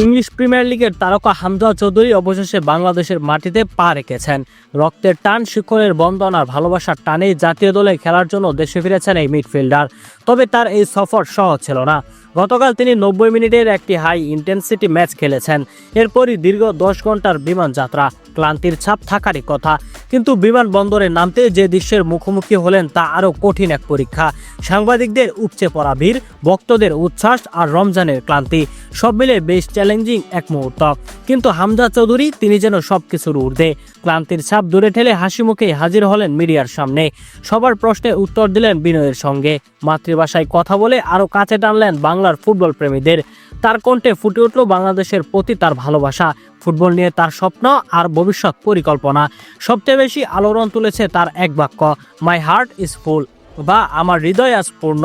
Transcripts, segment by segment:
English premier লিগের তারকা হামজা চৌধুরী অবশেষে বাংলাদেশের মাটিতে পা রেখেছেন। রক্তের টান শিক্ষণের বন্ধন আর ভালোবাসার টানেই জাতীয় দলে খেলার জন্য দেশে ফিরেছেন এই মিডফিল্ডার। তবে তার এই সফর সহজ ছিল না। গতকাল তিনি নব্বই মিনিটের একটি হাই ইন্টেন্সিটি ম্যাচ খেলেছেন। এরপরই দীর্ঘ দশ ঘণ্টার বিমান যাত্রা। ক্লান্তির ছাপ থাকারই কথা। কিন্তু বিমানবন্দরে নামতে যে দৃশ্যের মুখোমুখি হলেন তা আরও কঠিন এক পরীক্ষা। সাংবাদিকদের উপচে পড়া ভিড়, ভক্তদের উচ্ছ্বাস আর রমজানের ক্লান্তি, সব মিলে বেশ চ্যালেঞ্জিং এক মুহূর্ত। কিন্তু হামজা চৌধুরী, তিনি যেন সবকিছুর ঊর্ধ্বে। ক্লান্তির ছাপ দূরে ঠেলে হাসি মুখে হাজির হলেন মিডিয়ার সামনে। সবার প্রশ্নের উত্তর দিলেন বিনয়ের সঙ্গে। মাতৃভাষায় কথা বলে আরও কাছে টানলেন বাংলার ফুটবল প্রেমীদের। তার কণ্ঠে ফুটে উঠল বাংলাদেশের প্রতি তার ভালোবাসা। ফুটবল নিয়ে তার স্বপ্ন আর ভবিষ্যৎ পরিকল্পনা। সবচেয়ে বেশি আলোড়ন তুলেছে তার এক বাক্য মাই হার্ট ইজ ফুল বা আমার হৃদয় আজ পূর্ণ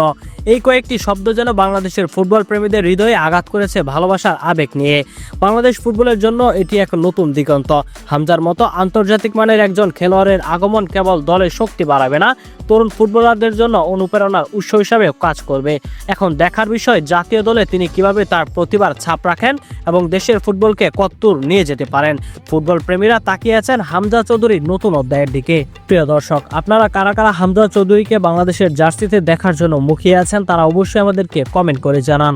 এই কয়েকটি শব্দ যেন বাংলাদেশের ফুটবল প্রেমীদের হৃদয়ে আঘাত করেছে ভালোবাসার আবেগ নিয়ে। বাংলাদেশ ফুটবলের জন্য এটি এক নতুন দিগন্ত। হামজার মতো আন্তর্জাতিক মানের একজন খেলোয়াড়ের আগমন কেবল দলের শক্তি বাড়াবে না, তরুণ ফুটবলারদের জন্য অনুপ্রেরণার উৎস হিসাবেও কাজ করবে। এখন দেখার বিষয়, জাতীয় দলে তিনি কীভাবে তার প্রতিভার ছাপ রাখেন এবং দেশের ফুটবলকে কত্তুর নিয়ে যেতে পারেন? ফুটবল প্রেমীরা তাকিয়ে আছেন হামজা চৌধুরীর নতুন অধ্যায়ের দিকে। প্রিয় দর্শক, আপনারা কারা কারা হামজা চৌধুরীকে বাংলাদেশের জার্সিতে দেখার জন্য মুখিয়ে আছেন? তারা অবশ্যই আমাদেরকে কমেন্ট করে জানান।